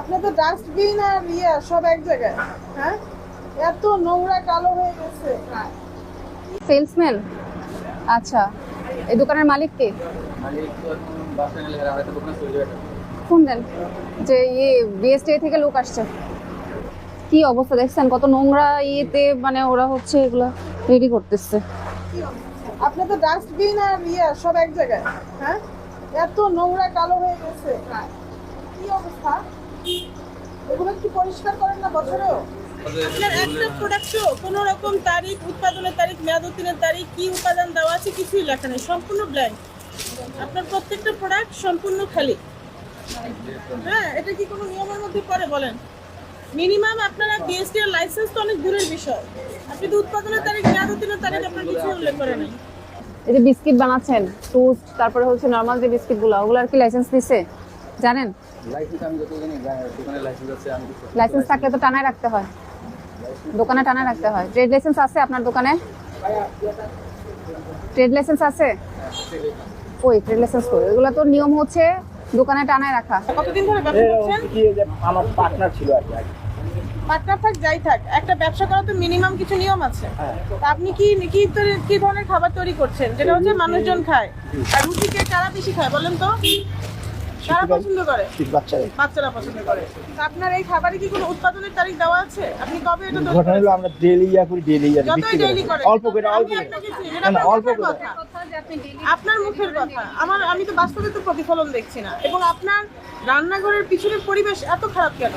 আপনি তো ডাস্টবিন আর ইয়ে সব এক জায়গায় হ্যাঁ? এত নোংরা কালো হয়ে গেছে। সেলসম্যান? আচ্ছা এই দোকানের মালিক কে? ফোন দেন যে ইয়ে বিএসটি থেকে লোক আসছে। কি অবস্থা দেখছেন? কত নোংরা ইয়েতে মানে ওরা হচ্ছে এগুলা রেডি করতেছে। আপনি তো ডাস্টবিন আর ইয়ে সব এক জায়গায় হ্যাঁ? এত নোংরা কালো হয়ে গেছে। কি অবস্থা? এগুলো কি পরিষ্কার করেন না বছরেও? আপনার একটা প্রোডাক্টও কোনো রকম তারিখ উৎপাদনের তারিখ মেয়াদ উত্তীর্ণের তারিখ কি উপাদান দেওয়া আছে কিছুই লেখা নেই সম্পূর্ণ ব্ল্যাঙ্ক আপনার প্রত্যেকটা প্রোডাক্ট সম্পূর্ণ খালি। হ্যাঁ এটা কি কোনো নিয়মের মধ্যে পড়ে বলেন? মিনিমাম আপনারা বিএসটি এর লাইসেন্স তো অনেক দূরের বিষয়। আপনি তো উৎপাদনের তারিখ মেয়াদ উত্তীর্ণের তারিখ আপনার কিছু উল্লেখ করে নাই। এই যে বিস্কিট বানাচ্ছেন টোস্ট তারপরে হচ্ছে নর্মাল যে বিস্কিটগুলো ওগুলো আর কি লাইসেন্স দিছে জানেন? লাইসেন্স আমি যত জানি দোকানে লাইসেন্স আছে আমি কিছু লাইসেন্স থাকলে তো টানায় রাখতে হয়। দোকানে টানায় রাখতে হয়। ট্রেড লাইসেন্স আছে আপনার দোকানে? ট্রেড লাইসেন্স আছে? ওই ট্রেড লাইসেন্স কই? এগুলো তো নিয়ম হচ্ছে দোকানে টানায় রাখা। কতদিন ধরে ব্যবসা করছেন? কি যে আমার পার্টনার ছিল আর কি। থাক যাই থাক একটা ব্যবসা করা তো মিনিমাম কিছু নিয়ম আছে। হ্যাঁ। তা আপনি কি কি কি ধরনের খাবার তৈরি করছেন? যেটা হচ্ছে মানুষজন খায়। আর রুটিকে কারা বেশি খায় বলেন তো? কারা পছন্দ করে? কিছু বাচ্চারা পছন্দ করে। আপনার এই খাবারে কি কোনো উৎপাদনের তারিখ দেওয়া আছে? আপনি কবে এটা ঘটনা হলো আমরা ডেলি ইয়া করি ডেলি ইয়া বিক্রি করি। অল্প করে অল্প করে। আপনাকে চিনি, না, এটা না, আপনার অল্প মুখের করে। কথা। আপনার মুখের কথা। আমার আমি তো বাস্তবে তো প্রতিফলন দেখছি না। এবং আপনার রান্নাঘরের পিছনের পরিবেশ এত খারাপ কেন?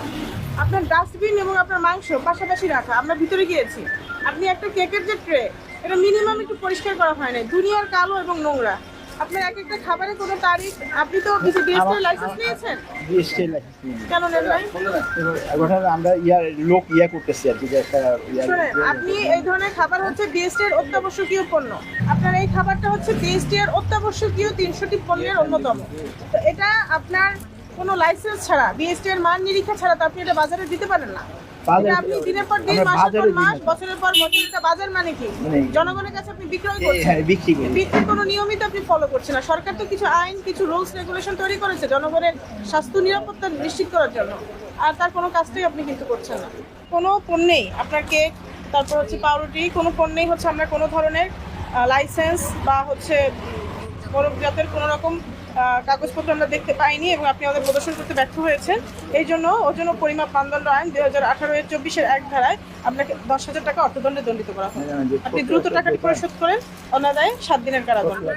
আপনার ডাস্টবিন এবং আপনার মাংস পাশাপাশি রাখা। আমরা ভিতরে গিয়েছি। আপনি একটা কেকের যে ট্রে এটা মিনিমাম একটু পরিষ্কার করা হয় না দুনিয়ার কালো এবং নোংরা। আপনার এক একটা খাবারের কোনো তারিখ? আপনি তো বিএসটি লাইসেন্স নিয়েছেন? বিএসটি লাইসেন্স কেন নেন এবার আমরা ইয়া লোক ইয়া করতেছি আর কি যে একটা আপনি এই ধরনের খাবার হচ্ছে বিএসটি এর অত্যাবশ্যকীয় পণ্য। আপনার এই খাবারটা হচ্ছে বিএসটি এর অত্যাবশ্যকীয় তিনশোটি পণ্যের অন্যতম। তো এটা আপনার কোনো লাইসেন্স ছাড়া বিএসটি এর মান নিরীক্ষা ছাড়া তো আপনি এটা বাজারে দিতে পারেন না। আপনি দিনের পর দিন মাসের পর মাস বছরের পর বছর এটা বাজার মানে কি? মানে জনগণের কাছে আপনি বিক্রয় করছেন। হ্যাঁ বিক্রি কোনো নিয়মিত আপনি ফলো করছেন না। সরকার তো কিছু আইন কিছু রুলস রেগুলেশন তৈরি করেছে জনগণের স্বাস্থ্য নিরাপত্তা নিশ্চিত করার জন্য। আর তার কোনো কাজটাই আপনি কিন্তু করছেন না। কোনো পণ্যেই আপনার কেক তারপর হচ্ছে পাউরুটি কোনো পণ্যেই হচ্ছে আমরা কোনো ধরনের লাইসেন্স বা হচ্ছে বরফ জাতের কোনো রকম কাগজপত্র আমরা দেখতে পাইনি এবং আপনি আমাদের প্রদর্শন করতে ব্যর্থ হয়েছেন। এই জন্য ওজন ও পরিমাপ মানদণ্ড আইন দুই হাজার আঠারো এর চব্বিশের এক ধারায় আপনাকে দশ হাজার টাকা অর্থদণ্ডে দণ্ডিত করা হয়। আপনি দ্রুত টাকাটি পরিশোধ করেন। অনাদায়ে সাত দিনের কারাদণ্ড।